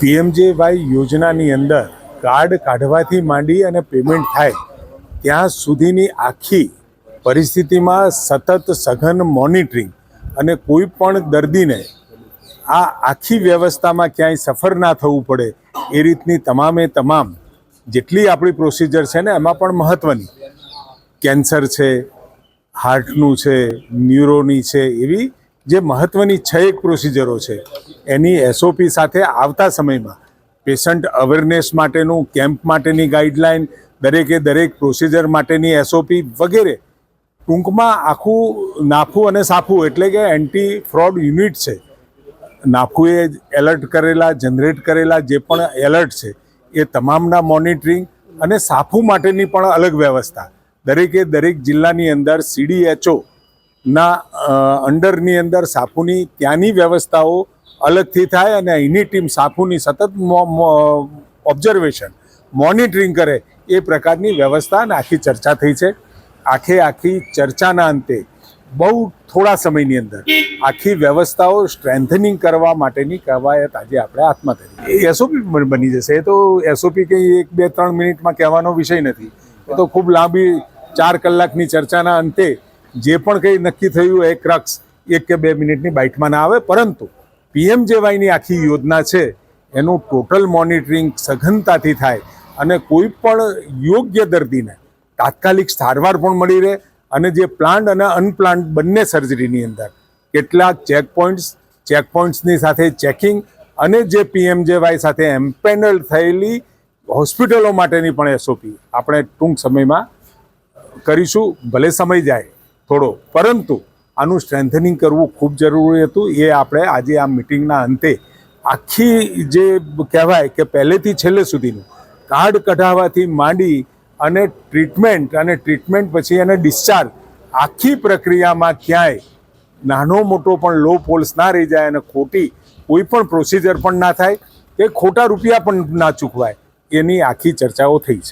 PMJAY યોજનાની અંદર card કાઢવાથી માંડી અને પેમેન્ટ થાય, ત્યાં સુધીની આખી પરિસ્થિતિમાં સતત સઘન મોનિટરિંગ અને કોઈ પણ દર્દીને આ આખી વ્યવસ્થામાં ક્યાંય સફર ના થવું પડે, એ રીતની તમામે તમામ જેટલી આપણી પ્રોસિજર છે ને, એમાં પણ મહત્ત્વની કેન્સર છે હાર્ટનું છે ન્યુરોની છે, એવી જે મહત્ત્વની છ એક પ્રોસિજરો છે, એની એસઓપી સાથે આવતા સમયમાં પેશન્ટ અવેરનેસ માટેનું કેમ્પ માટેની ગાઈડલાઇન દરેકે દરેક પ્રોસિજર માટેની એસઓપી વગેરે ટૂંકમાં આખું નાફું અને સાફું એટલે કે એન્ટી ફ્રોડ યુનિટ છે નાફુએ એલર્ટ કરેલા જનરેટ કરેલા જે પણ એલર્ટ છે, એ તમામના મોનિટરિંગ અને સાફુ માટેની પણ અલગ વ્યવસ્થા. દરેકે દરેક જિલ્લાની અંદર સીડીએચઓ ના અંડરની અંદર સાફુની ત્યાંની વ્યવસ્થાઓ અલગથી થાય અને અહીંની ટીમ સાફુની સતત ઓબ્ઝર્વેશન મોનિટરિંગ કરે એ પ્રકારની વ્યવસ્થા અને આખી ચર્ચા થઈ છે. આખે આખી ચર્ચાના અંતે બહુ થોડા સમયની અંદર આખી વ્યવસ્થાઓ સ્ટ્રેન્થનિંગ કરવા માટેની કવાયત આજે આપણે હાથમાં કરી એ એસઓપી બની જશે. એ તો એસઓપી કંઈ એક, બે, ત્રણ મિનિટમાં કહેવાનો વિષય નથી. એ તો ખૂબ લાંબી ચાર કલાકની ચર્ચાના અંતે જે પણ કંઈ નક્કી થયું એ ક્રક્સ એક કે બે મિનિટની બાઇટમાં ના આવે, પરંતુ પીએમજેવાયની આખી યોજના છે, એનું ટોટલ મોનિટરિંગ સઘનતાથી થાય અને કોઈ પણ યોગ્ય દર્દીને તાત્કાલિક સારવાર પણ મળી રહે અને જે પ્લાન્ટ અને અનપ્લાન્ટ બંને સર્જરીની અંદર કેટલાક ચેક પોઈન્ટ્સ ચેક પોઈન્ટ્સની સાથે ચેકિંગ અને જે પીએમજેવાય સાથે એમ્પેનલ થયેલી હોસ્પિટલો માટેની પણ એસઓપી આપણે ટૂંક સમયમાં કરીશું, ભલે સમય જાય. થોડો. પરંતુ આનું સ્ટ્રેન્થનિંગ કરવું ખૂબ જરૂરી હતું. એ આપણે આજે આ મિટિંગના અંતે આખી જે કહેવાય કે પહેલેથી છેલ્લે સુધીનું કાર્ડ કઢાવવાથી માંડી અને ટ્રીટમેન્ટ અને ટ્રીટમેન્ટ પછી અને ડિસ્ચાર્જ આખી પ્રક્રિયામાં ક્યાંય નાનો મોટો પણ લો પોલ્સ ના રહી જાય અને ખોટી કોઈ પણ પ્રોસિજર પણ ના થાય કે ખોટા રૂપિયા પણ ના ચૂકવાય એની આખી ચર્ચાઓ થઈ છે.